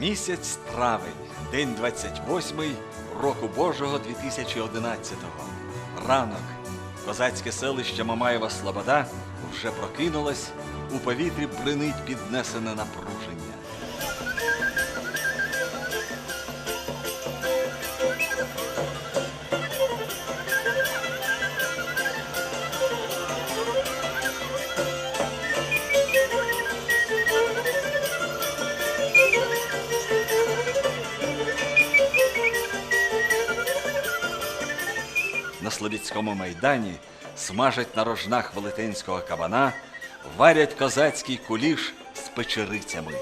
Місяць травень, день 28 року Божого 2011-го. Ранок. Козацьке селище Мамаєва Слобода вже прокинулось, у повітрі бринить піднесене напруження. Слобідському майдані смажать на рожнах велетенського кабана, варять козацький куліш з печерицями.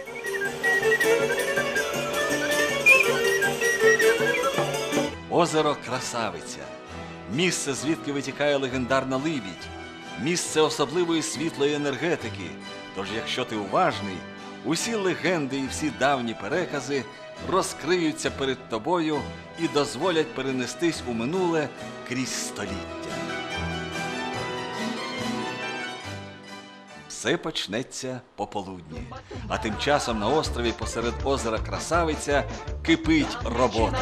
Озеро Красавиця. Місце, звідки витікає легендарна Либідь. Місце особливої світлої енергетики. Тож, якщо ти уважний, усі легенди і всі давні перекази розкриються перед тобою і дозволять перенестись у минуле крізь століття. Все почнеться пополудні. А тим часом на острові посеред озера Красавиця кипить робота.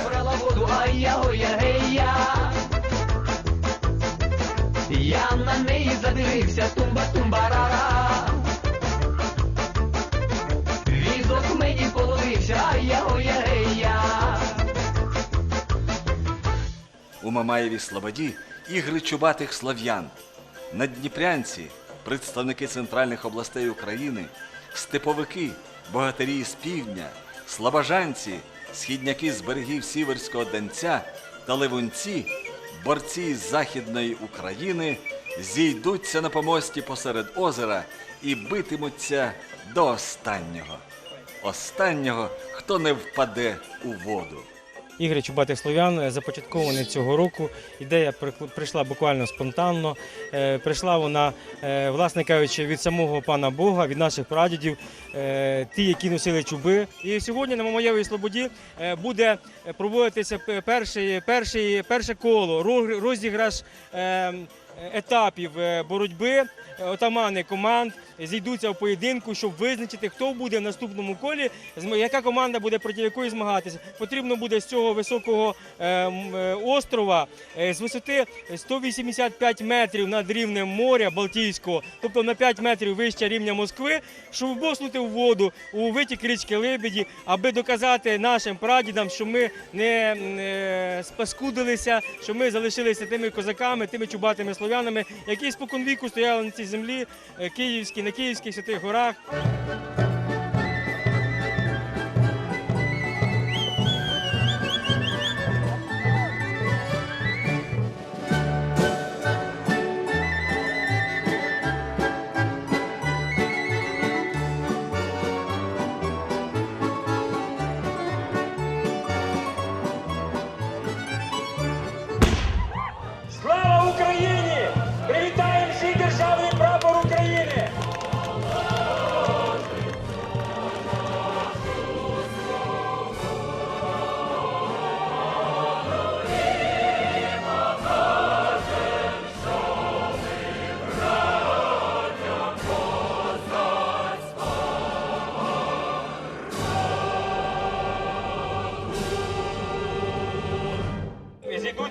Я на неї задивився, тумба, тумба. Візок мені половився, ай-я, ой, У Мамаєвій Слободі ігри чубатих слов'ян. Наддніпрянці, представники центральних областей України, степовики, богатирі з півдня, слобожанці, східняки з берегів Сіверського Донця та ливунці, борці з Західної України, зійдуться на помості посеред озера і битимуться до останнього. Останнього, хто не впаде у воду. Ігри Чубатих Слов'ян започаткований цього року. Ідея прийшла буквально спонтанно. Е, Прийшла вона, е, власне кажучи, від самого пана Бога, від наших прадідів, е, ті, які носили чуби. І сьогодні на Мамаєвій Слободі е, буде проводитися перший, перший, перше коло, ро- розіграш е, етапів е, боротьби. Е, Отамани команд зійдуться в поєдинку, щоб визначити, хто буде в наступному колі, яка команда буде проти якої змагатися. Потрібно буде з цього високого е, острова з висоти 185 метрів над рівнем моря Балтійського, тобто на 5 метрів вище рівня Москви, щоб боснути в воду у витік річки Лебеді, аби доказати нашим прадідам, що ми не спаскудилися, що ми залишилися тими козаками, тими чубатими слов'янами, які споконвіку стояли на цій землі е, київській, на Київських святих горах.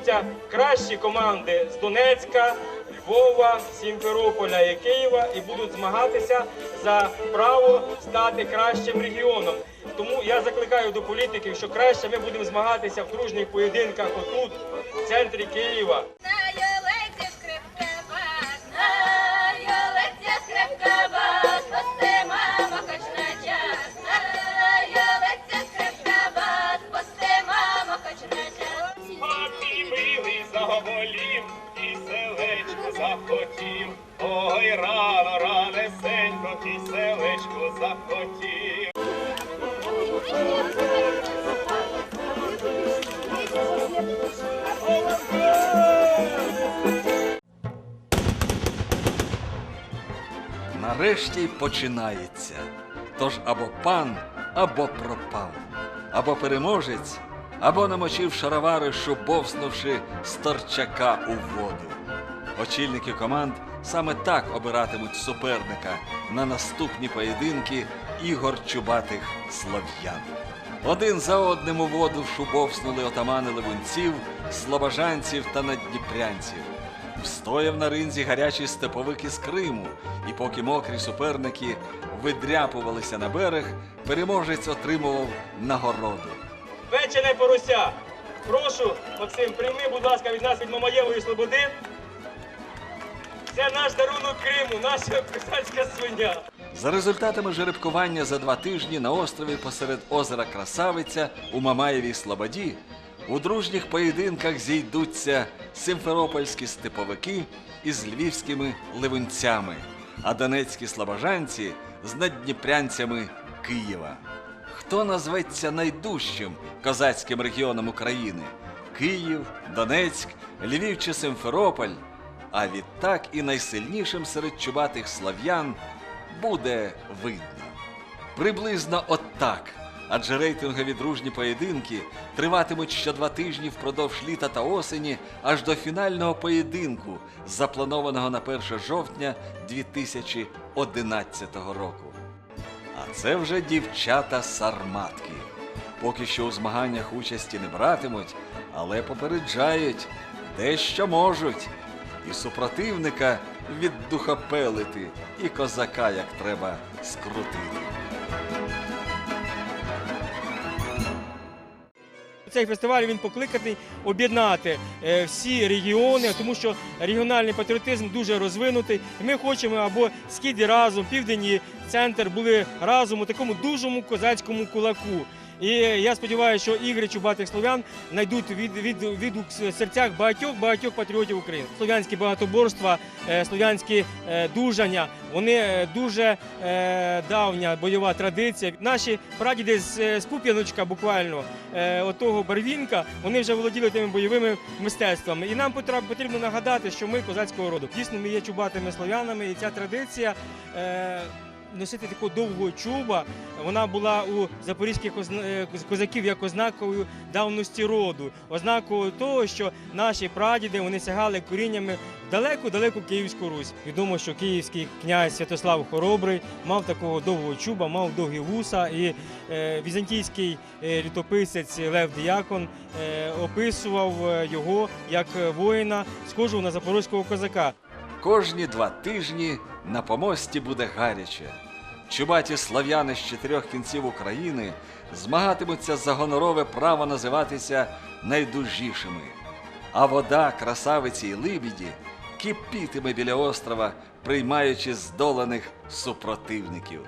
Зійдуться кращі команди з Донецька, Львова, Сімферополя і Києва і будуть змагатися за право стати кращим регіоном. Тому я закликаю до політиків, що краще ми будемо змагатися в дружніх поєдинках отут, в центрі Києва. Ранесенько, і селечко захотів. Нарешті починається. Тож або пан, або пропав, або переможець, або намочив шаровари, шубовснувши з торчака у воду. Очільники команд саме так обиратимуть суперника на наступні поєдинки ігор чубатих слов'ян. Один за одним у воду шубовснули отамани ливунців, слобожанців та наддніпрянців. Встояв на ринзі гарячий степовик із Криму, і поки мокрі суперники видряпувалися на берег, переможець отримував нагороду. Печене порося. Прошу, Максим, прийми, будь ласка, від нас від Мамаєвої Слободи. Це наш дарунок Криму, наша козацька свиня. За результатами жеребкування за два тижні на острові посеред озера Красавиця у Мамаєвій Слободі у дружніх поєдинках зійдуться симферопольські степовики із львівськими ливенцями, а донецькі слобожанці з наддніпрянцями Києва. Хто назветься найдужчим козацьким регіоном України? Київ, Донецьк, Львів чи Симферополь? А відтак і найсильнішим серед чубатих слав'ян буде видно. Приблизно отак. Адже рейтингові дружні поєдинки триватимуть ще два тижні впродовж літа та осені аж до фінального поєдинку, запланованого на 1 жовтня 2011 року. А це вже дівчата сарматки. Поки що у змаганнях участі не братимуть, але попереджають, дещо можуть. І супротивника віддухопелити, і козака як треба скрутити. Цей фестиваль він покликаний об'єднати е, всі регіони, тому що регіональний патріотизм дуже розвинутий. Ми хочемо, або схід разом, південь центр були разом у такому дужому козацькому кулаку. І я сподіваюся, що ігри чубатих слов'ян знайдуть від, від, відгук в серцях багатьох багатьох патріотів України. Слов'янські багатоборства, е, слов'янські е, дужання, вони е, дуже давня бойова традиція. Наші прадіди з, Пуп'яночка, буквально отого барвінка, вони вже володіли тими бойовими мистецтвами. І нам потрібно нагадати, що ми козацького роду. Дійсно, ми є чубатими слов'янами, і ця традиція. Носити такого довгого чуба, вона була у запорізьких е, козаків як ознакою давності роду, ознакою того, що наші прадіди вони сягали коріннями далеку-далеку Київську Русь. Відомо, що київський князь Святослав Хоробрий мав такого довгого чуба, мав довгі вуса, і е, візантійський е, літописець Лев Діякон описував його як воїна, схожого на запорозького козака. Кожні два тижні на помості буде гаряче. Чубаті слав'яни з чотирьох кінців України змагатимуться за гонорове право називатися найдужішими. А вода, красавиці і либіді кипітиме біля острова, приймаючи здоланих супротивників.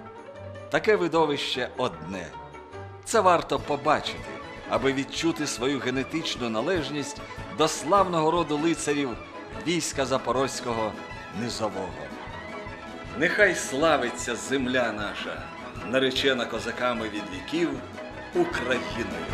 Таке видовище одне. Це варто побачити, аби відчути свою генетичну належність до славного роду лицарів війська Запорозького низового. Нехай славиться земля наша, наречена козаками від віків Україною.